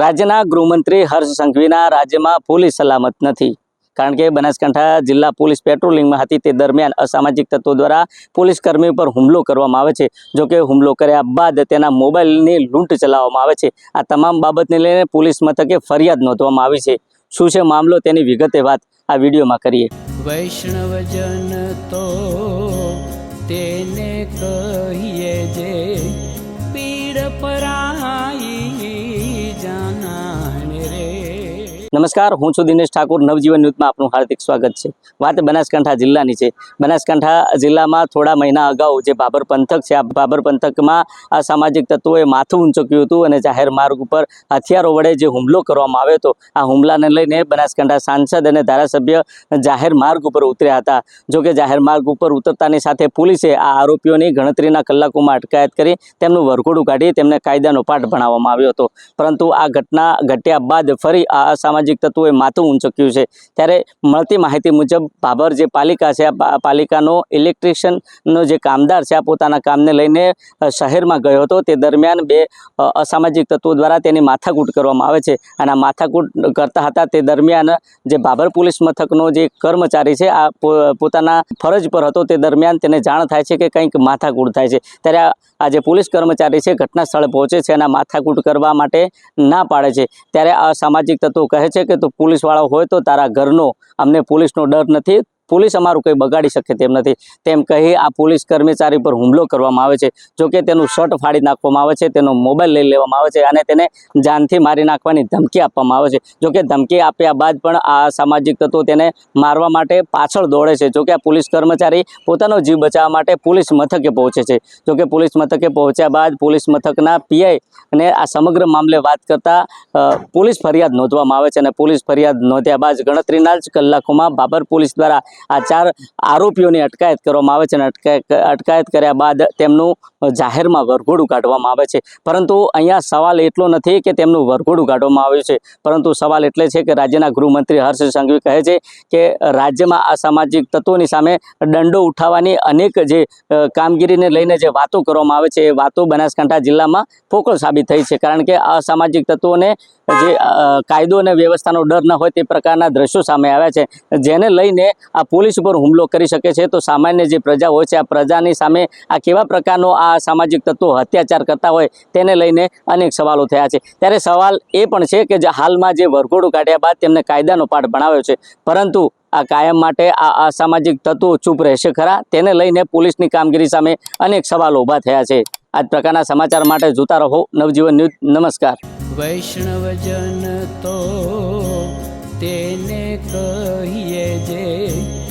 રાજ્યના ગૃહમંત્રી હર્ષ સંઘવીના રાજ્યમાં પોલીસ સલામત નથી. કારણ કે બનાસકાંઠા જિલ્લા પોલીસ પેટ્રોલિંગમાં હતી તે દરમિયાન અસામાજિક તત્વો દ્વારા પોલીસ કર્મી પર હુમલો કરવામાં આવે છે. જોકે હુમલો કર્યા બાદ તેના મોબાઈલની લૂંટ ચલાવવામાં આવે છે. આ તમામ બાબતને લઈને પોલીસ મથકે ફરિયાદ નોંધવામાં આવી છે. શું છે મામલો તેની વિગતે વાત આ વિડીયોમાં કરીએ. વૈષ્ણવજન તો તેને કહીએ જે પીડ પરાઈ નમસ્કાર, હું છું દિનેશ ઠાકોર, નવજીવન ન્યૂઝમાં આપનું હાર્દિક સ્વાગત છે. વાત બનાસકાંઠા જિલ્લાની છે. બનાસકાંઠા જિલ્લામાં થોડા મહિના અગાઉ જે બાબર પંથક છે, આ બાબર પંથકમાં આ સામાજિક તત્વોએ માથું ઊંચક્યું હતું અને જાહેર માર્ગ ઉપર હથિયારો વડે જે હુમલો કરવામાં આવ્યો હતો, આ હુમલાને લઈને બનાસકાંઠા સાંસદ અને ધારાસભ્ય જાહેર માર્ગ ઉપર ઉતર્યા હતા. જો કે જાહેર માર્ગ ઉપર ઉતરતાની સાથે પોલીસે આ આરોપીઓની ગણતરીના કલાકોમાં અટકાયત કરી, તેમનું વરઘોડું કાઢી તેમને કાયદાનો પાઠ ભણાવવામાં આવ્યો હતો. પરંતુ આ ઘટના ઘટ્યા બાદ ફરી આ અસામાજિક તત્વોએ માથું ઊંચક્યું છે. ત્યારે મળતી માહિતી મુજબ ભાભર જે પાલિકા છે, આ પાલિકાનો ઇલેક્ટ્રિશિયનનો જે કામદાર છે, આ પોતાના કામને લઈને શહેરમાં ગયો હતો. તે દરમિયાન બે અસામાજિક તત્વો દ્વારા તેની માથાકૂટ કરવામાં આવે છે અને માથાકૂટ કરતા હતા. તે દરમિયાન જે બાબર પોલીસ મથકનો જે કર્મચારી છે, આ પોતાના ફરજ પર હતો. તે દરમિયાન તેને જાણ થાય છે કે કંઈક માથાકૂટ થાય છે. ત્યારે આ જે પોલીસ કર્મચારી છે ઘટના સ્થળે પહોંચે છે અને માથાકૂટ કરવા માટે ના પાડે છે. ત્યારે આ સામાજિક તત્વો કહે છે કે તું પોલીસવાળો હોય તો તારા ઘરનો અમને પોલીસનો ડર નથી પોલીસ અમારું કંઈ બગાડી શકે તેમ નથી. તેમ કહી આ પોલીસ કર્મચારી પર હુમલો કરવામાં આવે છે. જો કે તેનું શર્ટ ફાડી નાખવામાં આવે છે, તેનો મોબાઈલ લઈ લેવામાં આવે છે અને તેને જાનથી મારી નાખવાની ધમકી આપવામાં આવે છે. જોકે ધમકી આપ્યા બાદ પણ આ સામાજિક તત્વો તેને મારવા માટે પાછળ દોડે છે. જોકે આ પોલીસ કર્મચારી પોતાનો જીવ બચાવવા માટે પોલીસ મથકે પહોંચે છે. જોકે પોલીસ મથકે પહોંચ્યા બાદ પોલીસ મથકના પીઆઈ અને આ સમગ્ર મામલે વાત કરતા પોલીસ ફરિયાદ નોંધવામાં આવે છે અને પોલીસ ફરિયાદ નોંધ્યા બાદ ગણતરીના જ કલાકોમાં બાબર પોલીસ દ્વારા આ ચાર આરોપીઓની અટકાયત કરવામાં આવે છે અને અટકાયત કર્યા બાદ તેમનું જાહેરમાં વરઘોડું કાઢવામાં આવે છે. પરંતુ અહીંયા સવાલ એટલો નથી કે તેમનું વરઘોડું કાઢવામાં આવ્યું છે. પરંતુ સવાલ એટલે છે કે રાજ્યના ગૃહમંત્રી હર્ષ સંઘવી કહે છે કે રાજ્યમાં અસામાજિક તત્વોની સામે દંડો ઉઠાવવાની અનેક જે કામગીરીને લઈને જે વાતો કરવામાં આવે છે એ વાતો બનાસકાંઠા જિલ્લામાં પોકળ સાબિત થઈ છે. કારણ કે અસામાજિક તત્વોને જે કાયદો અને વ્યવસ્થાનો ડર ન હોય તે પ્રકારના દ્રશ્યો સામે આવ્યા છે. જેને લઈને આ પોલીસ ઉપર હુમલો કરી શકે છે, તો સામાન્ય જે પ્રજા હોય છે, આ પ્રજાની સામે આ કેવા પ્રકારનો આ સામાજિક તત્વો અત્યાચાર કરતા હોય તેને લઈને અનેક સવાલો થયા છે. ત્યારે સવાલ એ પણ છે કે જે હાલમાં જે વરઘોડું કાઢ્યા બાદ તેમને કાયદાનો પાઠ ભણાવ્યો છે, પરંતુ આ કાયમ માટે આ અસામાજિક તત્વો ચૂપ રહેશે ખરા? તેને લઈને પોલીસની કામગીરી સામે અનેક સવાલો ઊભા થયા છે. આ પ્રકારના સમાચાર માટે જોતા રહો. નવજીવન ન્યૂઝ. નમસ્કાર. વૈષ્ણવજન તો તેને કહીએ જે